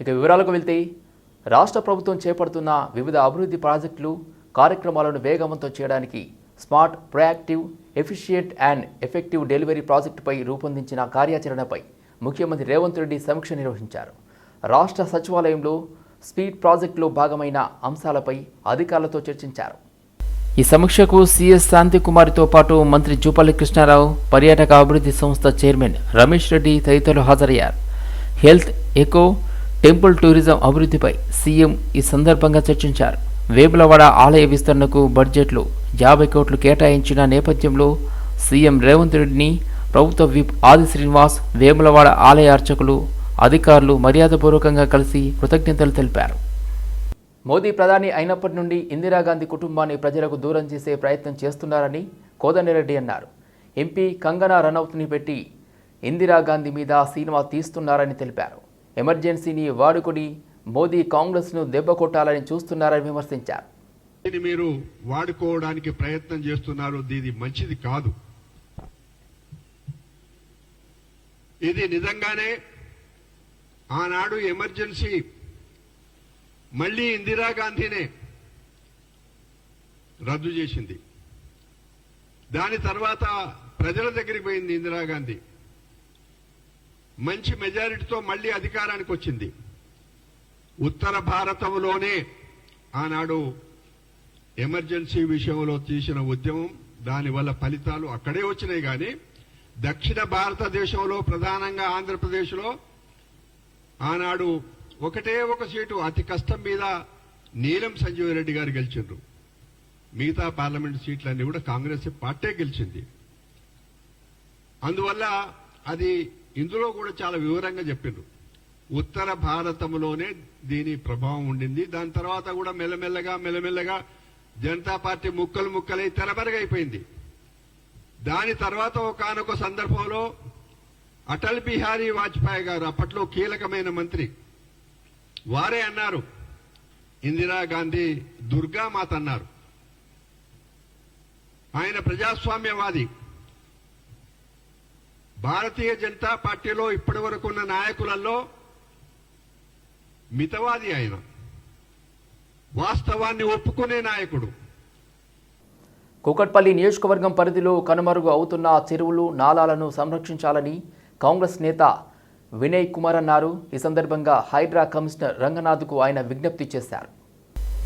ఇక వివరాలకు వెళ్తే రాష్ట్ర ప్రభుత్వం చేపడుతున్న వివిధ అభివృద్ధి ప్రాజెక్టులు కార్యక్రమాలను వేగవంతం చేయడానికి smart proactive efficient and effective delivery ప్రాజెక్టుపై రూపొందించిన కార్యాచరణపై ముఖ్యమంత్రి రేవంత్ రెడ్డి సమీక్ష నిర్వహించారు. రాష్ట్ర సచివాలయంలో స్పీడ్ ప్రాజెక్టులో భాగమైన అంశాలపై అధికారులతో చర్చించారు. ఈ సమీక్షకు సిఎస్ శాంతికుమారితో పాటు మంత్రి జూపల్లి కృష్ణారావు పర్యాటక అభివృద్ధి సంస్థ చైర్మన్ రమేష్ రెడ్డి తదితరులు హాజరయ్యారు. హెల్త్ ఎకో టెంపుల్ టూరిజం అభివృద్ధిపై సీఎం ఈ సందర్భంగా చర్చించారు. వేములవాడ ఆలయ విస్తరణకు బడ్జెట్లో యాభై కోట్లు కేటాయించిన నేపథ్యంలో సీఎం రేవంత్ రెడ్డిని ప్రభుత్వ విప్ ఆది శ్రీనివాస్ వేములవాడ ఆలయ అర్చకులు అధికారులు మర్యాదపూర్వకంగా కలిసి కృతజ్ఞతలు తెలిపారు. మోదీ ప్రధాని అయినప్పటి నుండి ఇందిరాగాంధీ కుటుంబాన్ని ప్రజలకు దూరం చేసే ప్రయత్నం చేస్తున్నారని కోదండరెడ్డి అన్నారు. ఎంపీ కంగనా రనౌత్ని పెట్టి ఇందిరాగాంధీ మీద సినిమా తీస్తున్నారని తెలిపారు. ఎమర్జెన్సీని వాడుకొని మోదీ కాంగ్రెస్ను దెబ్బకొట్టాలని చూస్తున్నారని విమర్శించారు. దీన్ని మీరు వాడుకోవడానికి ప్రయత్నం చేస్తున్నారు ఇది మంచిది కాదు. ఇది నిజంగానే ఆనాడు ఎమర్జెన్సీ మళ్ళీ ఇందిరాగాంధీనే రద్దు చేసింది. దాని తర్వాత ప్రజల దగ్గరికి పోయింది ఇందిరాగాంధీ. మంచి మెజారిటీతో మళ్ళీ అధికారానికి వచ్చింది ఉత్తర భారతంలోనే ఆనాడు ఎమర్జెన్సీ విషయంలో తీసిన ఉద్యమం దానివల్ల ఫలితాలు అక్కడే వచ్చినాయి కానీ దక్షిణ భారతదేశంలో ప్రధానంగా ఆంధ్రప్రదేశ్లో ఆనాడు ఒకటే ఒక సీటు అతి కష్టం మీద నీలం సంజీవ్ రెడ్డి గారు గెలిచిండ్రు. మిగతా పార్లమెంట్ సీట్లన్నీ కూడా కాంగ్రెస్ పార్టీ గెలిచింది. అందువల్ల అది ఇందులో కూడా చాలా వివరంగా చెప్పిండ్రు. ఉత్తర భారతంలోనే దీని ప్రభావం ఉండింది. దాని తర్వాత కూడా మెల్లమెల్లగా మెల్లమెల్లగా జనతా పార్టీ ముక్కలు ముక్కలై తెరబరగైపోయింది. దాని తర్వాత ఒకనొక సందర్భంలో అటల్ బిహారీ వాజ్పేయి గారు అప్పట్లో కీలకమైన మంత్రి వారే అన్నారు. ఇందిరాగాంధీ దుర్గామాత అన్నారు. ఆయన ప్రజాస్వామ్యవాది. భారతీయ జనతా పార్టీలో ఇప్పటి వరకు ఉన్న నాయకులలో మితవాది ఆయన. వాస్తవాన్ని ఒప్పుకునే నాయకుడు. కూకట్పల్లి నియోజకవర్గం పరిధిలో కనుమరుగు అవుతున్న చెరువులు నాలాలను సంరక్షించాలని కాంగ్రెస్ నేత వినయ్ కుమార్ అన్నారు. ఈ సందర్భంగా హైడ్రా కమిషనర్ రంగనాథ్కు ఆయన విజ్ఞప్తి చేశారు.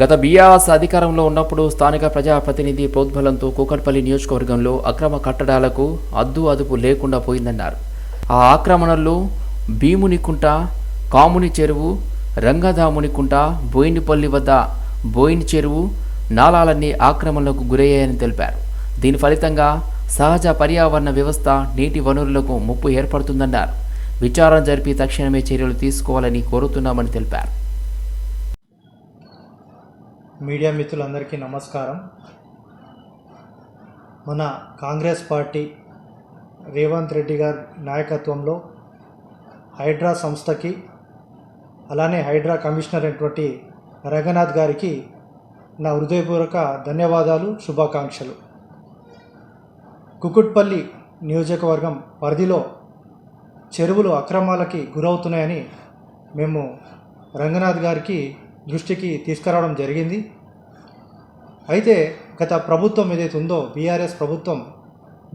గత బీఆర్ఎస్ అధికారంలో ఉన్నప్పుడు స్థానిక ప్రజాప్రతినిధి ప్రోద్బలంతో కూకట్పల్లి నియోజకవర్గంలో అక్రమ కట్టడాలకు అద్దు అదుపు లేకుండా పోయిందన్నారు. ఆ ఆక్రమణల్లో భీమునికుంట కాముని చెరువు రంగదామునికుంట బోయినిపల్లి వద్ద బోయిని చెరువు నాలాలన్నీ ఆక్రమణలకు గురయ్యాయని తెలిపారు. దీని ఫలితంగా సహజ పర్యావరణ వ్యవస్థ నీటి వనరులకు ముప్పు ఏర్పడుతుందన్నారు. విచారణ జరిపి తక్షణమే చర్యలు తీసుకోవాలని కోరుతున్నామని తెలిపారు. మీడియా మిత్రులందరికీ నమస్కారం. మన కాంగ్రెస్ పార్టీ రేవంత్ రెడ్డి గారి నాయకత్వంలో హైడ్రా సంస్థకి అలానే హైడ్రా కమిషనర్ అయినటువంటి రంగనాథ్ గారికి నా హృదయపూర్వక ధన్యవాదాలు శుభాకాంక్షలు. కుకుట్పల్లి నియోజకవర్గం పరిధిలో చెరువులు అక్రమాలకి గురవుతున్నాయని మేము రంగనాథ్ గారికి దృష్టికి తీసుకురావడం జరిగింది. అయితే గత ప్రభుత్వం ఏదైతే ఉందో బీఆర్ఎస్ ప్రభుత్వం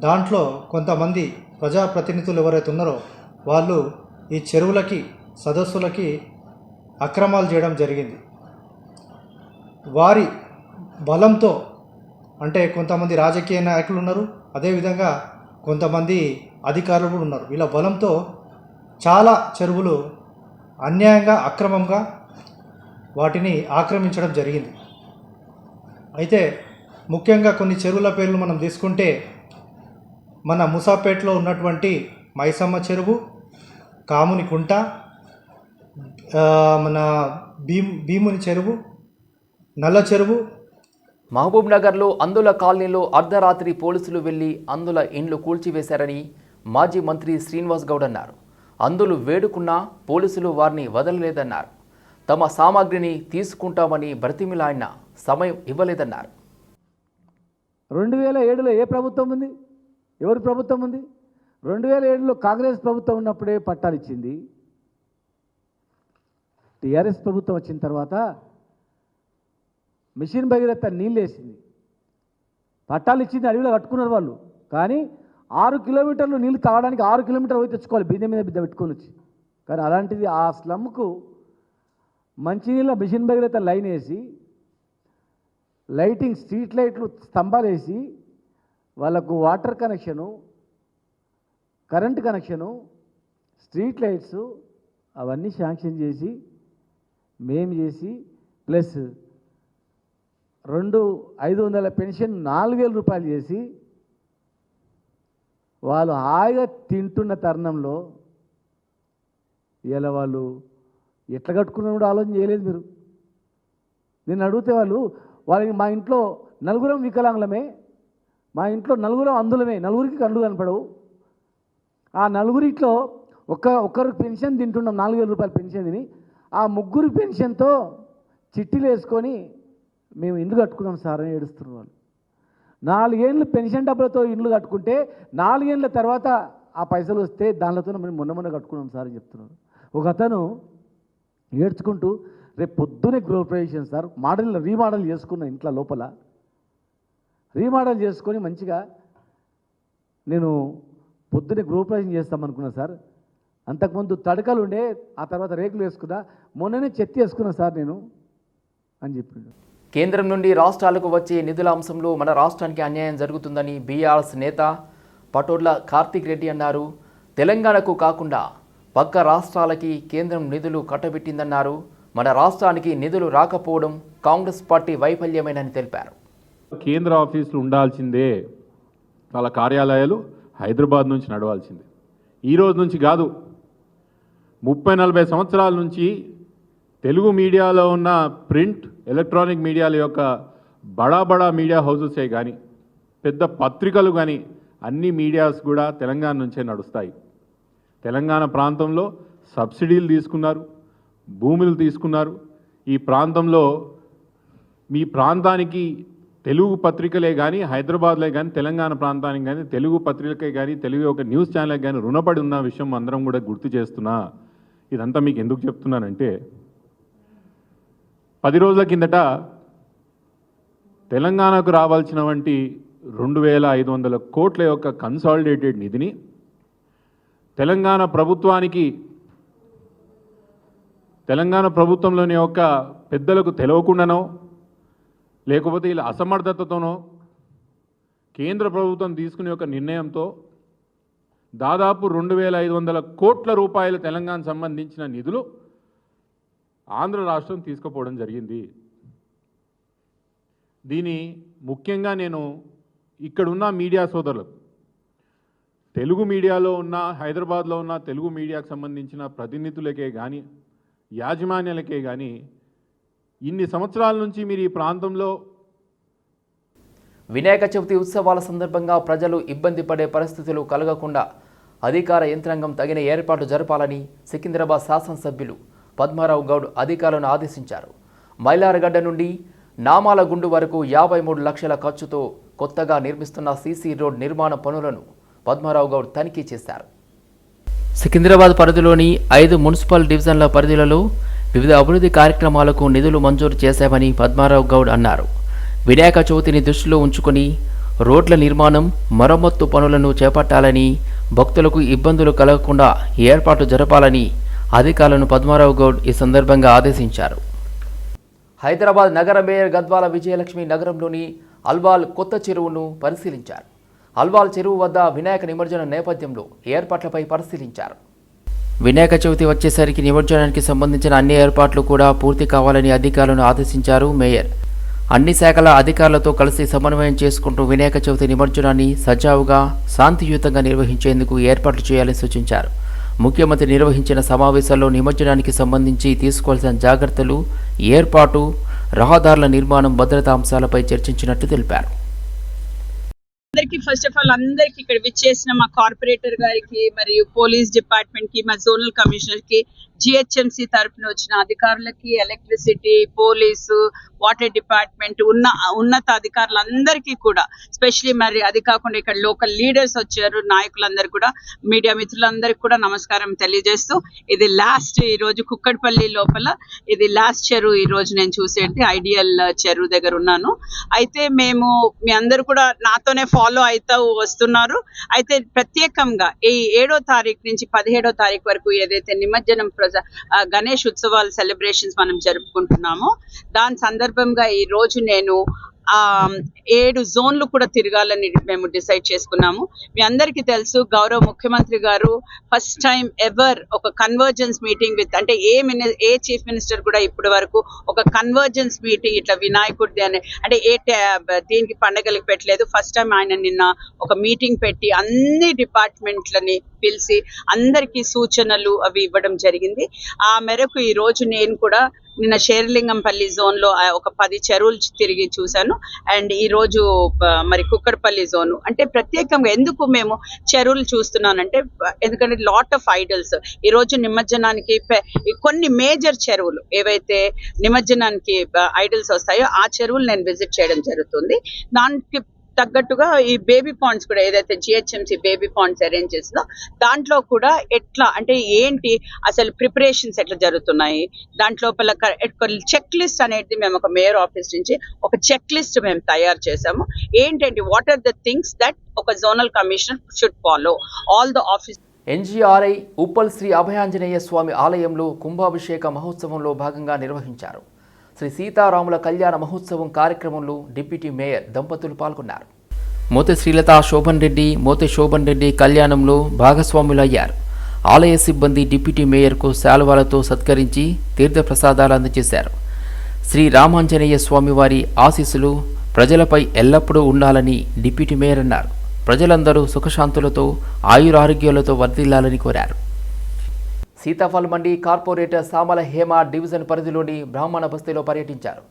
దాంట్లో కొంతమంది ప్రజాప్రతినిధులు ఎవరైతే ఉన్నారో వాళ్ళు ఈ చెరువులకి సదస్సులకి అక్రమాలు చేయడం జరిగింది. వారి బలంతో అంటే కొంతమంది రాజకీయ నాయకులు ఉన్నారు అదేవిధంగా కొంతమంది అధికారులు కూడా ఉన్నారు. వీళ్ళ బలంతో చాలా చెరువులు అన్యాయంగా అక్రమంగా వాటిని ఆక్రమించడం జరిగింది. అయితే ముఖ్యంగా కొన్ని చెరువుల పేర్లు మనం తీసుకుంటే మన ముసాపేట్లో ఉన్నటువంటి మైసమ్మ చెరువు కాముని కుంట మన భీమ్ భీముని చెరువు నల్ల చెరువు. మహబూబ్ నగర్లో అందుల కాలనీలో అర్ధరాత్రి పోలీసులు వెళ్ళి అందుల ఇండ్లు కూల్చివేశారని మాజీ మంత్రి శ్రీనివాస్ గౌడ్ అన్నారు. అందులు వేడుకున్నా పోలీసులు వారిని వదలలేదన్నారు. తమ సామాగ్రిని తీసుకుంటామని బ్రతిమిలాడిన సమయం ఇవ్వలేదన్నారు. రెండు వేల ఏడులో ఏ ప్రభుత్వం ఉంది? ఎవరి ప్రభుత్వం ఉంది? రెండు వేల ఏడులో కాంగ్రెస్ ప్రభుత్వం ఉన్నప్పుడే పట్టాలు ఇచ్చింది. టీఆర్ఎస్ ప్రభుత్వం వచ్చిన తర్వాత మిషన్ భగీరథ నీళ్ళు వేసింది. పట్టాలు ఇచ్చింది అడవిలో కట్టుకున్నారు వాళ్ళు. కానీ ఆరు కిలోమీటర్లు నీళ్ళు తాగడానికి ఆరు కిలోమీటర్లు పోయి తెచ్చుకోవాలి. బిందె మీద బిద్ద పెట్టుకొని వచ్చి. కానీ అలాంటిది ఆ స్లమ్కు మంచినీళ్ళ మిషన్ భగీరథ లైన్ వేసి లైటింగ్ స్ట్రీట్ లైట్లు స్తంభాలు వేసి వాళ్ళకు water connection current connection street lights అవన్నీ శాంక్షన్ చేసి మేము చేసి ప్లస్ రెండు ఐదు వందల పెన్షన్ నాలుగు వేల రూపాయలు చేసి వాళ్ళు హాయిగా తింటున్న తరుణంలో ఇలా వాళ్ళు ఎట్లా కట్టుకున్నా కూడా ఆలోచన చేయలేదు మీరు. నేను అడిగితే వాళ్ళు వాళ్ళకి మా ఇంట్లో నలుగురం వికలాంగులమే మా ఇంట్లో నలుగురం అందులమే నలుగురికి కళ్ళు కనపడవు. ఆ నలుగురిట్లో ఒక్క ఒక్కరు పెన్షన్ తింటున్నాం నాలుగు వేల రూపాయల పెన్షన్ తిని ఆ ముగ్గురు పెన్షన్తో చిట్టీలు వేసుకొని మేము ఇల్లు కట్టుకున్నాం సార్ అని ఏడుస్తున్నారు వాళ్ళు. నాలుగేళ్ళు పెన్షన్ డబ్బులతో ఇల్లు కట్టుకుంటే నాలుగేళ్ళ తర్వాత ఆ పైసలు వస్తే దానిలతో మేము మొన్న మొన్న కట్టుకున్నాం సార్ అని చెప్తున్నారు. ఒక అతను ఏడ్చుకుంటూ రేపు పొద్దునే గృహప్రవేశం సార్. మోడల్ రీమోడల్ చేసుకున్న ఇంట్లో లోపల. రీమోడల్ చేసుకొని మంచిగా నేను పొద్దునే గృహప్రవేశం చేస్తామనుకున్నా సార్. అంతకుముందు తడకలు ఉండే ఆ తర్వాత రేకులు వేసుకున్నా మొన్ననే చెత్తి వేసుకున్నా సార్ నేను అని చెప్పిండు. కేంద్రం నుండి రాష్ట్రాలకు వచ్చే నిధుల అంశంలో మన రాష్ట్రానికి అన్యాయం జరుగుతుందని బీఆర్ఎస్ నేత పటోర్ల కార్తీక్ రెడ్డి అన్నారు. తెలంగాణకు కాకుండా పక్క రాష్ట్రాలకి కేంద్రం నిధులు కట్టబెట్టిందన్నారు. మన రాష్ట్రానికి నిధులు రాకపోవడం కాంగ్రెస్ పార్టీ వైఫల్యమేనని తెలిపారు. కేంద్ర ఆఫీసులు ఉండాల్సిందే. వాళ్ళ కార్యాలయాలు హైదరాబాద్ నుంచి నడవాల్సిందే. ఈ రోజు నుంచి కాదు ముప్పై నలభై సంవత్సరాల నుంచి తెలుగు మీడియాలో ఉన్న ప్రింట్ ఎలక్ట్రానిక్ మీడియాల యొక్క బడా బడా మీడియా హౌసెసే కానీ పెద్ద పత్రికలు కానీ అన్ని మీడియాస్ కూడా తెలంగాణ నుంచే నడుస్తాయి. తెలంగాణ ప్రాంతంలో సబ్సిడీలు తీసుకున్నారు భూములు తీసుకున్నారు. ఈ ప్రాంతంలో మీ ప్రాంతానికి తెలుగు పత్రికలే కానీ హైదరాబాద్లే కానీ తెలంగాణ ప్రాంతానికి కానీ తెలుగు పత్రికలకే కానీ తెలుగు ఒక న్యూస్ ఛానల్కి కానీ రుణపడి ఉన్న విషయం అందరం కూడా గుర్తు చేస్తున్నా. ఇదంతా మీకు ఎందుకు చెప్తున్నానంటే పది రోజుల కిందట తెలంగాణకు రావాల్సిన వంటి రెండు వేల ఐదు వందల కోట్ల యొక్క కన్సాలిడేటెడ్ నిధిని తెలంగాణ ప్రభుత్వానికి తెలంగాణ ప్రభుత్వంలోని యొక్క పెద్దలకు తెలవకుండానో లేకపోతే ఇలా అసమర్థతతోనో కేంద్ర ప్రభుత్వం తీసుకునే ఒక నిర్ణయంతో దాదాపు రెండు వేల ఐదు వందల కోట్ల రూపాయలు తెలంగాణ సంబంధించిన నిధులు ఆంధ్ర రాష్ట్రం తీసుకుపోవడం జరిగింది. దీని ముఖ్యంగా నేను ఇక్కడున్న మీడియా సోదరులకు తెలుగు మీడియాలో ఉన్న హైదరాబాద్లో ఉన్న తెలుగు మీడియాకు సంబంధించిన ప్రతినిధులకే కానీ యాజమాన్యాలకే కానీ ఇన్ని సంవత్సరాల నుంచి మీరు ఈ ప్రాంతంలో వినాయక చవితి ఉత్సవాల సందర్భంగా ప్రజలు ఇబ్బంది పడే పరిస్థితులు కలగకుండా అధికార యంత్రాంగం తగిన ఏర్పాట్లు జరపాలని సికింద్రాబాద్ శాసనసభ్యులు పద్మారావు గౌడ్ అధికారులను ఆదేశించారు. మైలారగడ్డ నుండి నామాల గుండు వరకు యాభై మూడు లక్షల ఖర్చుతో కొత్తగా నిర్మిస్తున్న సీసీ రోడ్ నిర్మాణ పనులను పద్మారావు గౌడ్ తనిఖీ చేశారు. సికింద్రాబాద్ పరిధిలోని ఐదు మున్సిపల్ డివిజన్ల పరిధిలలో వివిధ అభివృద్ధి కార్యక్రమాలకు నిధులు మంజూరు చేశామని పద్మారావు గౌడ్ అన్నారు. వినాయక చవితిని దృష్టిలో ఉంచుకొని రోడ్ల నిర్మాణం మరమ్మత్తు పనులను చేపట్టాలని భక్తులకు ఇబ్బందులు కలగకుండా ఏర్పాటు జరపాలని అధికారులను పద్మారావు గౌడ్ ఈ సందర్భంగా ఆదేశించారు. హైదరాబాద్ నగర మేయర్ గద్వాల విజయలక్ష్మి నగరంలోని అల్వాల్ కొత్త చెరువును పరిశీలించారు. అల్వాల్ చెరువు వద్ద వినాయక నిమజ్జనం నేపథ్యంలో ఏర్పాట్లపై పరిశీలించారు. వినాయక చవితి వచ్చేసరికి నిమజ్జనానికి సంబంధించిన అన్ని ఏర్పాట్లు కూడా పూర్తి కావాలని అధికారులను ఆదేశించారు మేయర్. అన్ని శాఖల అధికారులతో కలిసి సమన్వయం చేసుకుంటూ వినాయక చవితి నిమజ్జనాన్ని సజావుగా శాంతియుతంగా నిర్వహించేందుకు ఏర్పాట్లు చేయాలని సూచించారు. ముఖ్యమంత్రి నిర్వహించిన సమావేశాల్లో నిమజ్జనానికి సంబంధించి తీసుకోవాల్సిన జాగ్రత్తలు ఏర్పాటు రహదారుల నిర్మాణం భద్రతా అంశాలపై చర్చించినట్టు తెలిపారు. అందరికీ ఫస్ట్ ఆఫ్ ఆల్ అందరికి ఇక్కడ విచ్చేసిన మా కార్పొరేటర్ గారికి మరియు పోలీస్ డిపార్ట్మెంట్కి మా జోనల్ కమిషనర్కి జిహెచ్ఎంసి తరఫున వచ్చిన అధికారులకి ఎలక్ట్రిసిటీ పోలీసు వాటర్ డిపార్ట్మెంట్ ఉన్న ఉన్నత అధికారులందరికీ కూడా స్పెషలీ మరి అది కాకుండా ఇక్కడ లోకల్ లీడర్స్ వచ్చారు నాయకులందరూ కూడా మీడియా మిత్రులందరికీ కూడా నమస్కారం తెలియజేస్తూ ఇది లాస్ట్ ఈ రోజు కుక్కడపల్లి లోపల ఇది లాస్ట్ చెరువు ఈ రోజు నేను చూసేది ఐడియల్ చెరువు దగ్గర ఉన్నాను. అయితే మేము మీ అందరూ కూడా నాతోనే ఫాలో అయి అయితే వస్తున్నారు. అయితే ప్రత్యేకంగా ఈ ఏడో తారీఖు నుంచి పదిహేడో తారీఖు వరకు ఏదైతే నిమజ్జనం ప్రజ గణేష్ ఉత్సవాలు సెలబ్రేషన్స్ మనం జరుపుకుంటున్నామో దాని సందర్భంగా ఈ రోజు నేను ఏడు జోన్లు కూడా తిరగాలని మేము డిసైడ్ చేసుకున్నాము. మీ అందరికీ తెలుసు గౌరవ ముఖ్యమంత్రి గారు ఫస్ట్ టైం ఎవర్ ఒక కన్వర్జెన్స్ మీటింగ్ విత్ అంటే a mini a chief minister కూడా ఇప్పటి వరకు ఒక కన్వర్జెన్స్ మీటింగ్ ఇట్లా వినాయకుడిది అని అంటే ఏ దీనికి పండగలకు పెట్టలేదు. ఫస్ట్ టైం ఆయన నిన్న ఒక మీటింగ్ పెట్టి అన్ని డిపార్ట్మెంట్లని పిలిచి అందరికీ సూచనలు అవి ఇవ్వడం జరిగింది. ఆ మేరకు ఈ రోజు నేను కూడా నిన్న షేర్లింగంపల్లి జోన్లో ఒక పది చెరువులు తిరిగి చూశాను. అండ్ ఈ రోజు మరి కుక్కడపల్లి జోన్. అంటే ప్రత్యేకంగా ఎందుకు మేము చెరువులు చూస్తున్నానంటే ఎందుకంటే లాట్ ఆఫ్ ఐడల్స్ ఈ రోజు నిమజ్జనానికి కొన్ని మేజర్ చెరువులు ఏవైతే నిమజ్జనానికి ఐడల్స్ వస్తాయో ఆ చెరువులు నేను విజిట్ చేయడం జరుగుతుంది. దానికి తగ్గట్టుగా ఈ బేబీ పాండ్స్ కూడా ఏదైతే జిహెచ్ఎంసి బేబీ పాండ్స్ అరేంజ్ చేసిందో దాంట్లో కూడా ఎట్లా అంటే ఏంటి అసలు ప్రిపరేషన్స్ ఎట్లా జరుగుతున్నాయి? దాంట్లోపల చెక్ లిస్ట్ అనేది మేము ఒక మేయర్ ఆఫీస్ నుంచి ఒక చెక్ లిస్ట్ మేము తయారు చేసాము ఏంటంటే what are the things that ఒక zonal commissioner should follow all the office NGRI Uppal Shri Abhayanjaneya Swamy ఆలయంలో కుంభాభిషేక మహోత్సవంలో భాగంగా నిర్వహించారు. శ్రీ సీతారాముల కళ్యాణ మహోత్సవం కార్యక్రమంలో డిప్యూటీ మేయర్ దంపతులు పాల్గొన్నారు. మోతే శ్రీలత శోభన్ రెడ్డి మోతే శోభన్ రెడ్డి కళ్యాణంలో భాగస్వాములయ్యారు. ఆలయ సిబ్బంది డిప్యూటీ మేయర్కు శాలువాలతో సత్కరించి తీర్థప్రసాదాలు అందజేశారు. శ్రీ రామాంజనేయ స్వామివారి ఆశీస్సులు ప్రజలపై ఎల్లప్పుడూ ఉండాలని డిప్యూటీ మేయర్ అన్నారు. ప్రజలందరూ సుఖశాంతులతో ఆయురారోగ్యాలతో వర్ధిల్లాలని కోరారు. సీతాఫల్ మండి కార్పొరేటర్ సామల హేమ డివిజన్ పరిధిలోని బ్రాహ్మణ బస్తీలో పర్యటించారు.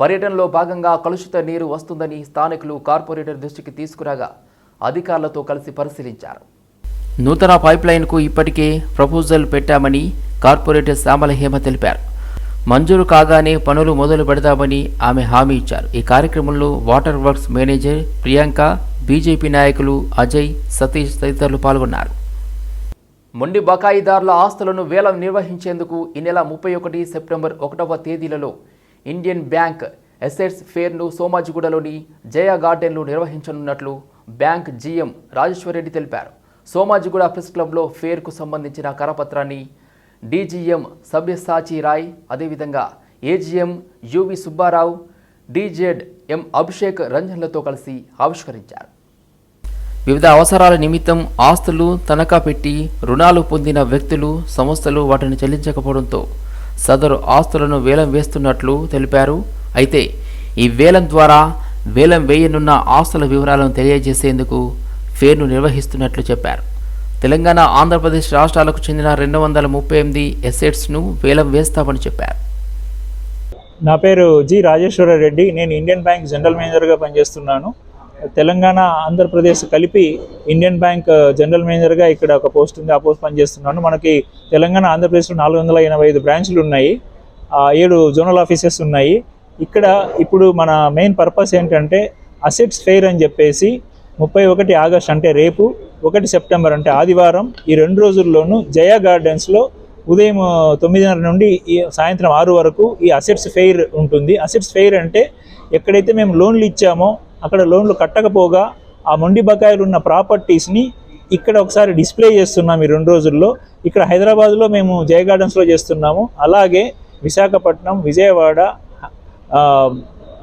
పర్యటనలో భాగంగా కలుషిత నీరు వస్తుందని స్థానికులు కార్పొరేటర్ దృష్టికి తీసుకురాగా అధికారులతో కలిసి పరిశీలించారు. నూతన పైప్లైన్కు ఇప్పటికే ప్రపోజల్ పెట్టామని కార్పొరేటర్ శ్యామల హేమ తెలిపారు. మంజూరు కాగానే పనులు మొదలు పెడతామని ఆమె హామీ ఇచ్చారు. ఈ కార్యక్రమంలో water works manager Priyanka BJP నాయకులు అజయ్ సతీష్ తదితరులు పాల్గొన్నారు. మొండి బకాయిదారుల ఆస్తులను వేలం నిర్వహించేందుకు ఈ నెల ముప్పై ఒకటి సెప్టెంబర్ ఒకటవ తేదీలలో ఇండియన్ బ్యాంక్ ఎసెట్స్ ఫేర్ను సోమాజిగూడలోని జయ గార్డెన్లో నిర్వహించనున్నట్లు బ్యాంక్ జీఎం రాజేశ్వరరెడ్డి తెలిపారు. సోమాజిగూడ ప్రెస్ క్లబ్లో ఫేర్కు సంబంధించిన కరపత్రాన్ని డీజీఎం సభ్యసాచి రాయ్ అదేవిధంగా AGM U V Subbarao DZ M Abhishek రంజన్లతో కలిసి ఆవిష్కరించారు. వివిధ అవసరాల నిమిత్తం ఆస్తులు తనఖా పెట్టి రుణాలు పొందిన వ్యక్తులు సంస్థలు వాటిని చెల్లించకపోవడంతో సదరు ఆస్తులను వేలం వేస్తున్నట్లు తెలిపారు. అయితే ఈ వేలం ద్వారా వేలం వేయనున్న ఆస్తుల వివరాలను తెలియజేసేందుకు ఫేర్ను నిర్వహిస్తున్నట్లు చెప్పారు. తెలంగాణ ఆంధ్రప్రదేశ్ రాష్ట్రాలకు చెందిన రెండు వందల ముప్పై ఎనిమిది ఎసెట్స్ను వేలం వేస్తామని చెప్పారు. నా పేరు జి రాజేశ్వర రెడ్డి నేను ఇండియన్ బ్యాంక్ జనరల్ మేనేజర్గా పనిచేస్తున్నాను. తెలంగాణ ఆంధ్రప్రదేశ్ కలిపి ఇండియన్ బ్యాంక్ జనరల్ మేనేజర్గా ఇక్కడ ఒక పోస్ట్ ఉంది. ఆ పోస్ట్ పనిచేస్తున్నాను. మనకి తెలంగాణ ఆంధ్రప్రదేశ్లో నాలుగు వందల ఎనభై ఐదు బ్రాంచ్లు ఉన్నాయి. ఆ, ఏడు జోనల్ ఆఫీసెస్ ఉన్నాయి. ఇక్కడ ఇప్పుడు మన మెయిన్ పర్పస్ ఏంటంటే అసెట్స్ ఫెయిర్ అని చెప్పేసి ముప్పై ఒకటి ఆగస్ట్ అంటే రేపు ఒకటి సెప్టెంబర్ అంటే ఆదివారం ఈ రెండు రోజుల్లోనూ జయ గార్డెన్స్లో ఉదయం తొమ్మిదిన్నర నుండి ఈ సాయంత్రం ఆరు వరకు ఈ అసెట్స్ ఫెయిర్ ఉంటుంది. అసెట్స్ ఫెయిర్ అంటే ఎక్కడైతే మేము లోన్లు ఇచ్చామో అక్కడ లోన్లు కట్టకపోగా ఆ మొండి బకాయిలు ఉన్న ప్రాపర్టీస్ని ఇక్కడ ఒకసారి డిస్ప్లే చేస్తున్నాం ఈ రెండు రోజుల్లో. ఇక్కడ హైదరాబాద్లో మేము జయ గార్డెన్స్లో చేస్తున్నాము. అలాగే విశాఖపట్నం విజయవాడ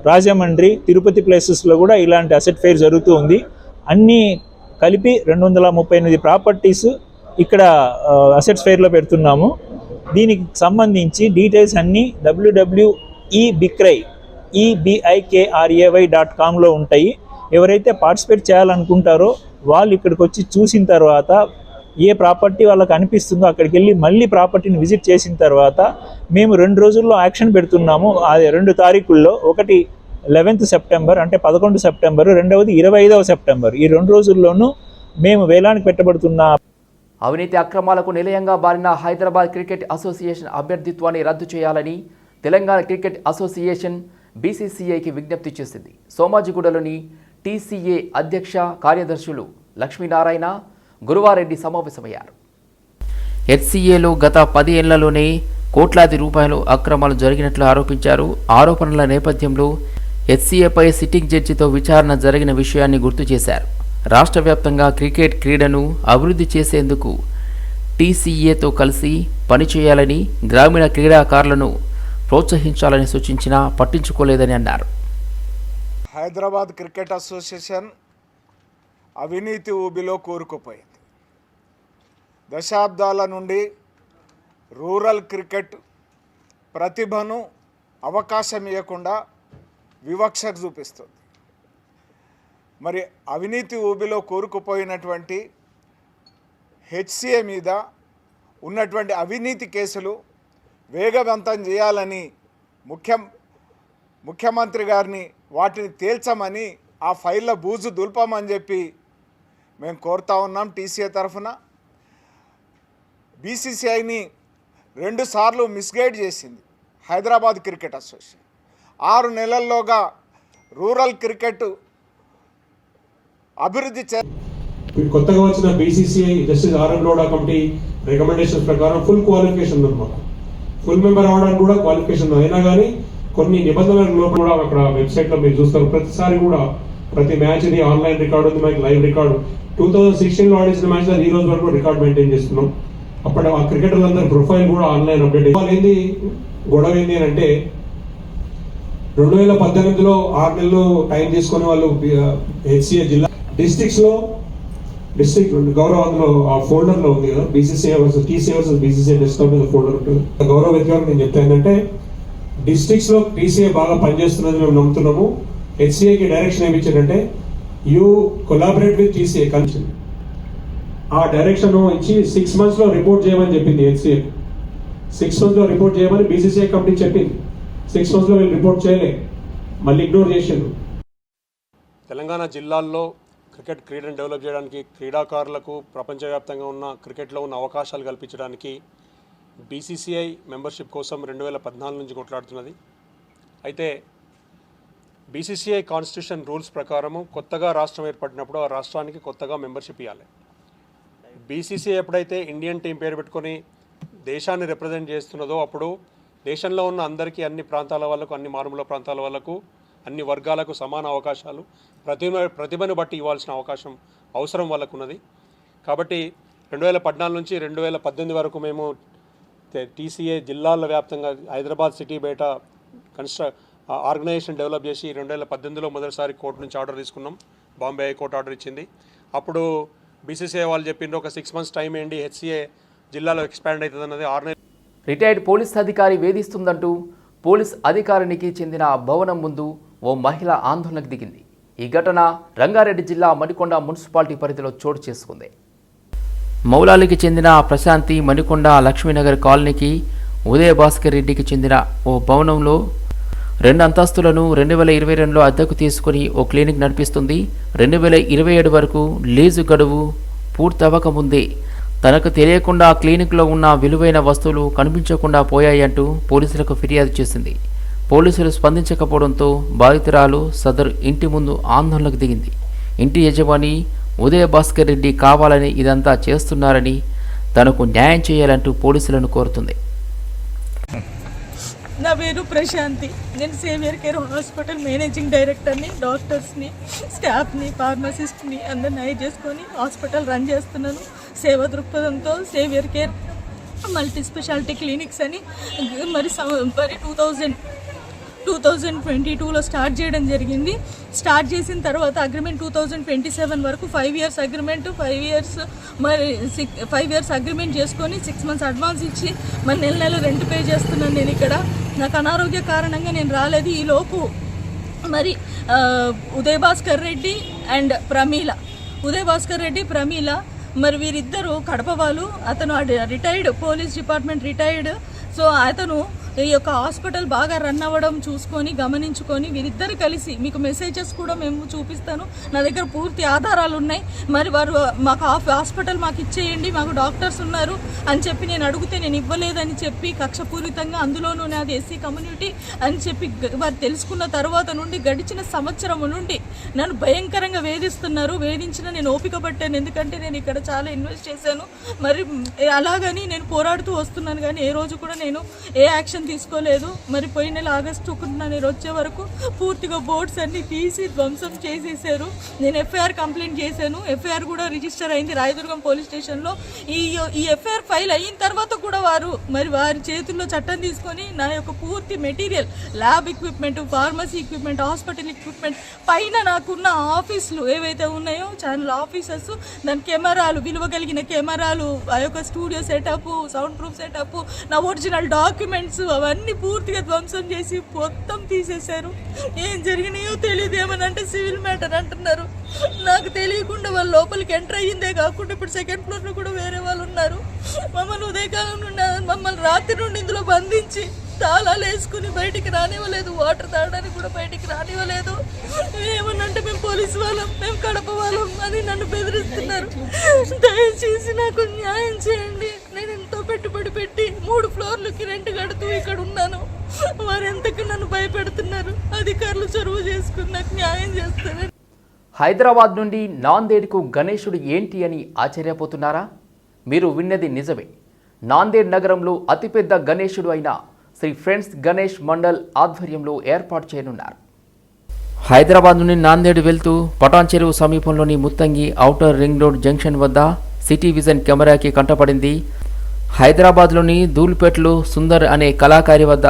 రాజమండ్రి తిరుపతి ప్లేసెస్లో కూడా ఇలాంటి అసెట్ ఫెయిర్ జరుగుతూ ఉంది. అన్నీ కలిపి రెండు వందల ముప్పై ఎనిమిది ప్రాపర్టీస్ ఇక్కడ అసెట్స్ ఫెయిర్లో పెడుతున్నాము. దీనికి సంబంధించి డీటెయిల్స్ అన్నీ డబ్ల్యూడబ్ల్యూఈ బిక్రై ఈబిఐకేఆర్ఏవై డాట్ కామ్లో ఉంటాయి. ఎవరైతే పార్టిసిపేట్ చేయాలనుకుంటారో వాళ్ళు ఇక్కడికి వచ్చి చూసిన తర్వాత ఏ ప్రాపర్టీ వాళ్ళకి అనిపిస్తుందో అక్కడికి వెళ్ళి మళ్ళీ ప్రాపర్టీని విజిట్ చేసిన తర్వాత మేము రెండు రోజుల్లో యాక్షన్ పెడుతున్నాము. అది రెండు తారీఖుల్లో ఒకటి లెవెన్త్ సెప్టెంబర్ అంటే పదకొండు సెప్టెంబర్ రెండవది ఇరవై ఐదవ సెప్టెంబర్ ఈ రెండు రోజుల్లోనూ మేము వేలానికి పెట్టబడుతున్న అవినీతి అక్రమాలకు నిలయంగా మారిన హైదరాబాద్ క్రికెట్ అసోసియేషన్ అభ్యర్థిత్వాన్ని రద్దు చేయాలని తెలంగాణ క్రికెట్ అసోసియేషన్ బీసీసీఐకి విజ్ఞప్తి చేసింది. సోమాజిగూడలోని టీసీఏ అధ్యక్ష కార్యదర్శులు లక్ష్మీనారాయణ గురువారెడ్డి సమావేశమయ్యారు. హెచ్సీఏలో గత పది ఏళ్ళలోనే కోట్లాది రూపాయలు అక్రమాలు జరిగినట్లు ఆరోపించారు. ఆరోపణల నేపథ్యంలో హెచ్సీఏపై సిట్టింగ్ జడ్జితో విచారణ జరిగిన విషయాన్ని గుర్తు చేశారు. రాష్ట్ర వ్యాప్తంగా క్రికెట్ క్రీడను అభివృద్ధి చేసేందుకు టీసీఏతో కలిసి పనిచేయాలని గ్రామీణ క్రీడాకారులను ప్రోత్సహించాలని సూచించినా పట్టించుకోలేదని అన్నారు. హైదరాబాద్ క్రికెట్ అసోసియేషన్ అవినీతి ఊబిలో కూరుకుపోయింది. దశాబ్దాల నుండి రూరల్ క్రికెట్ ప్రతిభను అవకాశం ఇవ్వకుండా వివక్షకు చూపిస్తుంది. మరి అవినీతి ఊబిలో కూరుకుపోయినటువంటి హెచ్సిఏ మీద ఉన్నటువంటి అవినీతి కేసులు వేగవంతం చేయాలని ముఖ్యం ముఖ్యమంత్రి గారిని వాటిని తేల్చమని ఆ ఫైళ్ళ బూజు దుల్పమని చెప్పి మేము కోరుతా ఉన్నాం టీసీఏ తరఫున. బీసీసీఐని రెండుసార్లు మిస్గైడ్ చేసింది హైదరాబాద్ క్రికెట్ అసోసియేషన్. ఆరు నెలల్లోగా రూరల్ క్రికెట్ అభివృద్ధి చే కొత్తగా వచ్చిన BCCI justice R M Lodha committee recommendation ప్రకారం ఫుల్ క్వాలిఫికేషన్ మాకు. ఫుల్ మెంబర్ అవడానికి కూడా క్వాలిఫికేషన్ అయినా కానీ కొన్ని నిబంధనల లోపల కూడా అక్కడ వెబ్సైట్లో మీరు చూస్తారు. ప్రతిసారి కూడా ప్రతి మ్యాచ్ది ఆన్లైన్ రికార్డు ఉంది మనకి లైవ్ రికార్డు. టూ థౌసండ్ సిక్స్టీన్లో ఆడించిన మ్యాచ్ ఈ రోజు వరకు రికార్డ్ మెయింటైన్ చేస్తున్నాం. అప్పుడు ఆ క్రికెటర్లందరి ప్రొఫైల్ కూడా ఆన్లైన్ అప్డేట్ ఏంది? గొడవ ఏంది అని అంటే రెండు వేల పద్దెనిమిదిలో ఆరు నెలలు టైం తీసుకునే వాళ్ళు హెచ్సిఏ జిల్లా డిస్టిక్స్లో డిస్ట్రిక్ట్ గౌరవ అందులో ఆ ఫోల్డర్లో ఉంది కదా BCC versus TC versus BCC desktop మీద ఫోల్డర్ ఉంటుంది. గౌరవ వ్యక్తిగా నేను చెప్తాను ఏంటంటే డిస్ట్రిక్ట్స్లో టీసీఏ బాగా పనిచేస్తున్నది మేము నమ్ముతున్నాము. హెచ్సిఏకి డైరెక్షన్ ఏమి ఇచ్చారంటే యూ కొలాబరేట్ విత్ టీసీఏ కలిసి ఆ డైరెక్షన్ ఇచ్చి సిక్స్ మంత్స్లో రిపోర్ట్ చేయమని చెప్పింది హెచ్సిఏ సిక్స్ మంత్స్లో రిపోర్ట్ చేయమని బీసీసీఐ కంపెనీ చెప్పింది. సిక్స్ మంత్స్లో వీళ్ళు రిపోర్ట్ చేయలే. మళ్ళీ ఇగ్నోర్ చేసిండ్రు. తెలంగాణ జిల్లాల్లో క్రికెట్ క్రీడను డెవలప్ చేయడానికి క్రీడాకారులకు ప్రపంచవ్యాప్తంగా ఉన్న క్రికెట్లో ఉన్న అవకాశాలు కల్పించడానికి బీసీసీఐ మెంబర్షిప్ కోసం రెండు వేల పద్నాలుగు నుంచి కొట్లాడుతున్నది. అయితే బీసీసీఐ కాన్స్టిట్యూషన్ రూల్స్ ప్రకారము కొత్తగా రాష్ట్రం ఏర్పడినప్పుడు ఆ రాష్ట్రానికి కొత్తగా మెంబర్షిప్ ఇవ్వాలి బీసీసీఐ ఎప్పుడైతే ఇండియన్ టీం పేరు పెట్టుకొని దేశాన్ని రిప్రజెంట్ చేస్తున్నదో అప్పుడు దేశంలో ఉన్న అందరికీ అన్ని ప్రాంతాల వాళ్ళకు అన్ని మారుమూల ప్రాంతాల వాళ్ళకు అన్ని వర్గాలకు సమాన అవకాశాలు ప్రతిభ ప్రతిభను బట్టి ఇవ్వాల్సిన అవకాశం అవసరం వాళ్ళకు ఉన్నది కాబట్టి రెండు వేల పద్నాలుగు నుంచి రెండు వేల పద్దెనిమిది వరకు మేము టీసీఏ జిల్లాల వ్యాప్తంగా హైదరాబాద్ సిటీ బయట కన్స్ట్ర ఆర్గనైజేషన్ డెవలప్ చేసి రెండు వేల పద్దెనిమిదిలో మొదటిసారి కోర్టు నుంచి ఆర్డర్ తీసుకున్నాం. బాంబే హైకోర్టు ఆర్డర్ ఇచ్చింది. అప్పుడు బీసీసీఐ వాళ్ళు చెప్పిండ్రు ఒక సిక్స్ మంత్స్ టైం ఏంటి హెచ్సీఏ జిల్లాలో ఎక్స్పాండ్ అవుతుంది అన్నది ఆర్గనైజ్ రిటైర్డ్ పోలీస్ అధికారి వేధిస్తుందంటూ పోలీస్ అధికారినికి చెందిన భవనం ముందు ఓ మహిళ ఆందోళనకు దిగింది. ఈ ఘటన రంగారెడ్డి జిల్లా మణికొండ మున్సిపాలిటీ పరిధిలో చోటు చేసుకుంది. మౌలాలికి చెందిన ప్రశాంతి మణికొండ లక్ష్మీనగర్ కాలనీకి ఉదయ భాస్కర్ రెడ్డికి చెందిన ఓ భవనంలో రెండు అంతస్తులను రెండు వేల ఇరవై రెండులో అద్దెకు తీసుకుని ఓ క్లినిక్ నడిపిస్తుంది. రెండు వేల ఇరవై ఏడు వరకు లీజు గడువు పూర్తవ్వకముందే తనకు తెలియకుండా క్లినిక్లో ఉన్న విలువైన వస్తువులు కనిపించకుండా పోయాయంటూ పోలీసులకు ఫిర్యాదు చేసింది. పోలీసులు స్పందించకపోవడంతో బాధితురాలు సదరు ఇంటి ముందు ఆందోళనకు దిగింది. ఇంటి యజమాని ఉదయ భాస్కర్ రెడ్డి కావాలని ఇదంతా చేస్తున్నారని తనకు న్యాయం చేయాలంటూ పోలీసులను కోరుతుంది. నా పేరు ప్రశాంతి. నేను సేవియర్ కేర్ హాస్పిటల్ మేనేజింగ్ డైరెక్టర్ని డాక్టర్స్ని స్టాఫ్ని ఫార్మసిస్ట్ని అందరిని హైర్ చేసుకొని హాస్పిటల్ రన్ చేస్తున్నాను. సేవ దృక్పథంతో saviour care multi speciality clinics అని మరి మరి two thousand two thousand twenty టూలో స్టార్ట్ చేయడం జరిగింది. స్టార్ట్ చేసిన తర్వాత agreement two thousand twenty seven వరకు five years agreement five years మరి సిక్ ఫైవ్ ఇయర్స్ అగ్రిమెంట్ చేసుకొని సిక్స్ మంత్స్ అడ్వాన్స్ ఇచ్చి మరి నెల నెల రెంట్ పే చేస్తున్నాను నేను ఇక్కడ. నాకు అనారోగ్య కారణంగా నేను రాలేదు. ఈలోపు మరి ఉదయభాస్కర్ ఉదయ్ భాస్కర్ రెడ్డి అండ్ ప్రమీల ఉదయ్ భాస్కర్ రెడ్డి ప్రమీల మరి వీరిద్దరూ కడప వాళ్ళు. అతను retired police department retired so అతను ఈ యొక్క హాస్పిటల్ బాగా రన్ అవ్వడం చూసుకొని గమనించుకొని వీరిద్దరు కలిసి మీకు మెసేజెస్ కూడా మేము చూపిస్తాను. నా దగ్గర పూర్తి ఆధారాలు ఉన్నాయి. మరి వారు మాకు హాస్పిటల్ మాకు ఇచ్చేయండి మాకు డాక్టర్స్ ఉన్నారు అని చెప్పి నేను అడిగితే నేను ఇవ్వలేదని చెప్పి కక్షపూరితంగా అందులోనూ నాది ఎస్సీ కమ్యూనిటీ అని చెప్పి వారు తెలుసుకున్న తర్వాత నుండి గడిచిన సంవత్సరం నుండి నన్ను భయంకరంగా వేధిస్తున్నారు. వేధించిన నేను ఓపిక పట్టాను. ఎందుకంటే నేను ఇక్కడ చాలా ఇన్వెస్ట్ చేశాను. మరి అలాగని నేను పోరాడుతూ వస్తున్నాను. కానీ ఏ రోజు కూడా నేను ఏ యాక్షన్ తీసుకోలేదు. మరి పోయిన నెల ఆగస్టు ఒకటిన నేను వచ్చే వరకు పూర్తిగా బోర్డ్స్ అన్ని తీసి ధ్వంసం చేసేసారు. నేను ఎఫ్ఐఆర్ కంప్లైంట్ చేశాను. ఎఫ్ఐఆర్ కూడా రిజిస్టర్ అయింది రాయదుర్గం పోలీస్ స్టేషన్లో. ఈ ఈ ఎఫ్ఐఆర్ ఫైల్ అయిన తర్వాత కూడా వారు మరి వారి చేతుల్లో చట్టం తీసుకొని నా యొక్క పూర్తి material lab equipment pharmacy equipment hospital equipment పైన నాకున్న ఆఫీసులు ఏవైతే ఉన్నాయో ఛానల్ ఆఫీసర్స్ దాని కెమెరాలు విలువ కలిగిన కెమెరాలు ఆ యొక్క studio setup sound proof setup నా ఒరిజినల్ డాక్యుమెంట్స్ అవన్నీ పూర్తిగా ధ్వంసం చేసి మొత్తం తీసేశారు. ఏం జరిగినాయో తెలియదు ఏమని అంటే సివిల్ మ్యాటర్ అంటున్నారు. నాకు తెలియకుండా వాళ్ళ లోపలికి ఎంటర్ అయ్యిందే కాకుండా ఇప్పుడు సెకండ్ ఫ్లోర్లో కూడా వేరే వాళ్ళు ఉన్నారు. మమ్మల్ని ఉదయకాలం నుండి మమ్మల్ని రాత్రి నుండి ఇందులో బంధించి తాళాలు వేసుకుని బయటికి రానివ్వలేదు వాటర్ తాగడానికి కూడా బయటికి రానివ్వలేదు. ఏమన్నంటే మేము పోలీసు వాళ్ళం మేము కడప వాళ్ళం అని నన్ను బెదిరిస్తున్నారు. దయచేసి నాకు న్యాయం చేయండి. నేను పెట్టుబడి పెట్టి మూడు ఫ్లోర్లకి రెంట్ కడుతూ ఇక్కడ ఉన్నాను. వారు ఎంతకు నన్ను భయపెడుతున్నారు? అధికారులు చొరవ చేసుకుని నాకు న్యాయం చేస్తారు హైదరాబాద్ నుండి నాందేడ్కు గణేశుడు ఏంటి అని ఆశ్చర్యపోతున్నారా? మీరు విన్నది నిజమే. నాందేడ్ నగరంలో అతిపెద్ద గణేశుడు అయిన శ్రీ ఫ్రెండ్స్ గణేష్ మండల్ ఆధ్వర్యంలో ఏర్పాటు చేయనున్నారు. హైదరాబాద్ నుండి నాందేడ్ వెళ్తూ పటాన్ చెరువు సమీపంలోని Muthangi outer ring road junction వద్ద సిటీ విజన్ కెమెరాకి కంటపడింది హైదరాబాద్లోని ధూల్పేటలో సుందర్ అనే కళాకారి వద్ద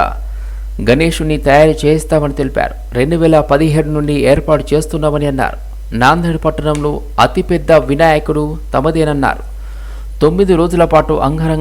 గణేషుని తయారు చేయిస్తామని తెలిపారు. రెండు వేల పదిహేడు నుండి ఏర్పాటు చేస్తున్నామని అన్నారు. నాందేడ్ పట్టణంలో అతిపెద్ద వినాయకుడు తమదేనన్నారు. తొమ్మిది రోజుల పాటు అంగరంగ